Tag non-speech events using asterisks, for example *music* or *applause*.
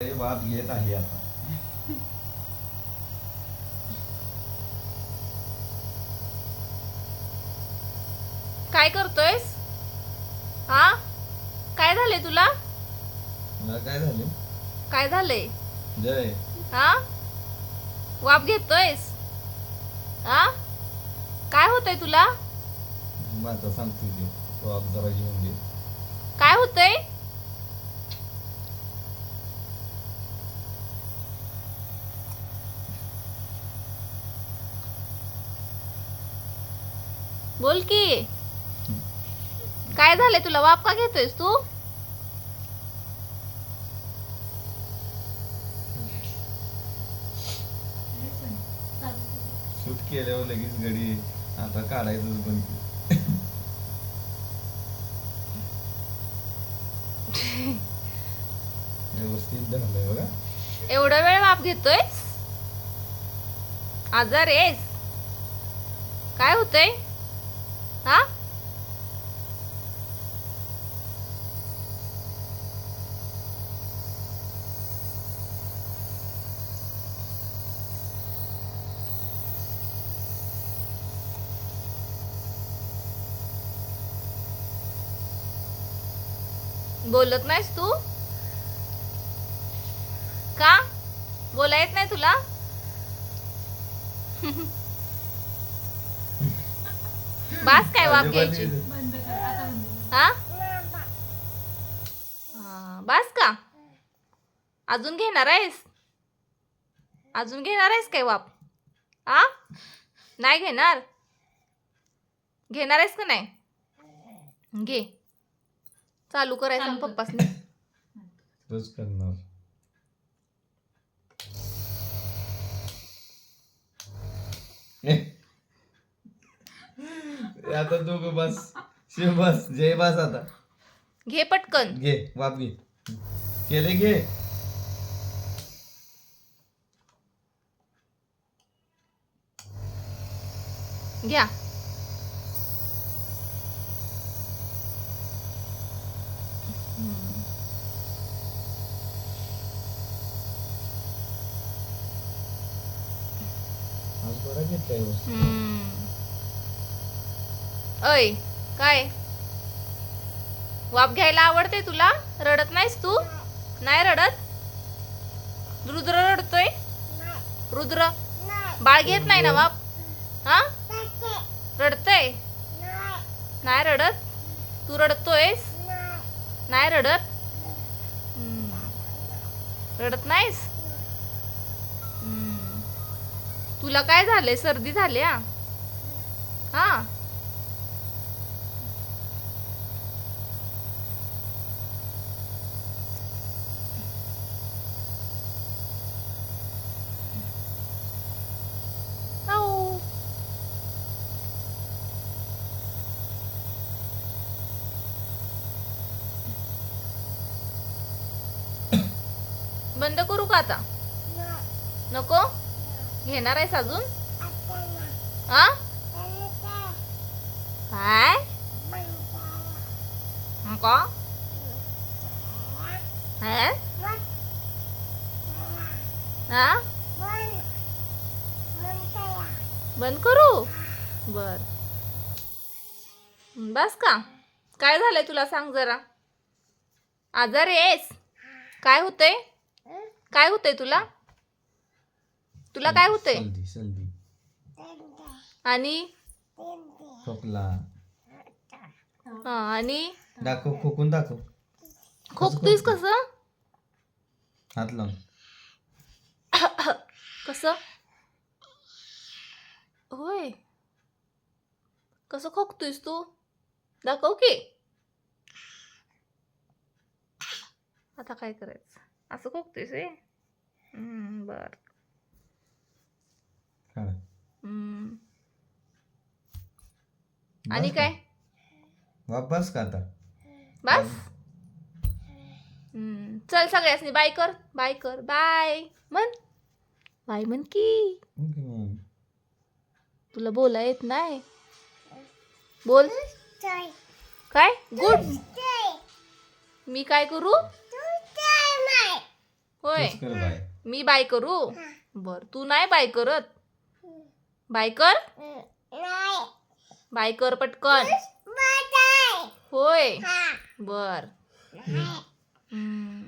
वाद घेत आहे आता. काय करतोयस? हा? काय झाले तुला? मला काय झाले काय झालंय? जय. हा? वाप घेतोयस? हा? काय होतंय तुला? आता सांगतो ते. वाद जरा घेऊन घे. काय होतंय? बोल की. काय झालंय तुला? वाप का घेतोयस तू? शूट केल्यावर लगेच गडी आता काढायचंच पण व्यवस्थित बघा. एवढा वेळ वाप घेतोयस? आजार आहेस. काय होतंय? हा? बोलत नाहीस तू? का? बोला येत नाही तुला? *laughs* बास काय वाप घ्यायची हा? हा, बास का? अजून घेणार आहेस? अजून घेणार आहेस काय वाप? हा? नाही घेणार? घेणार आहेस का नाही? घे. चालू करायचं पप्पासने. रोज करणार. आता दोघं बस. शिव बस. जय बस आता. घे पटकन. घे वाप घे. केले घे. घ्या. आज बरा घेतलाय व्यवस्थित. हम्म. अय काय? वाप घ्यायला आवडते तुला? रडत नाहीस तू? नाही रडत? रुद्र रडतोय? रुद्र बाळ घेत नाही ना वाप हा? रडतय? नाही रडत? तू रडतोयस? नाही रडत? रडत नाहीस? तुला काय झालंय? सर्दी झाली हा हा आऊ. बंद करू का आता? नको? घेणार आहेस अजून? हा काय हे? हा बंद करू? बर. बस का? काय झालंय तुला सांग जरा. आजार आहेस. काय होतंय? काय होतंय तुला? तुला काय होतंय? सर्दी सर्दी आणि? खोकला. हा आणि? दाखव खोकून दाखव. खोकतोयस कसं? हात लावून. कसं? होय. कसं खोकतोयस तू? दाखव की. आता काय करायचं? असं खोकतोयस रे बर काढ. हम्म. बस आणि? काय बस का आता बस हम्म. चल सगळ्यासनी बाय कर बाय कर बाय म्हण बाय म्हण की. तुला बोला येत नाही बोल काय गुड मी काय करू होय. तूच कर बाय. मी बाय करू? बर तू नाही बाय करत? बाय कर? बाय कर पटकन. होय. बर. हम्म.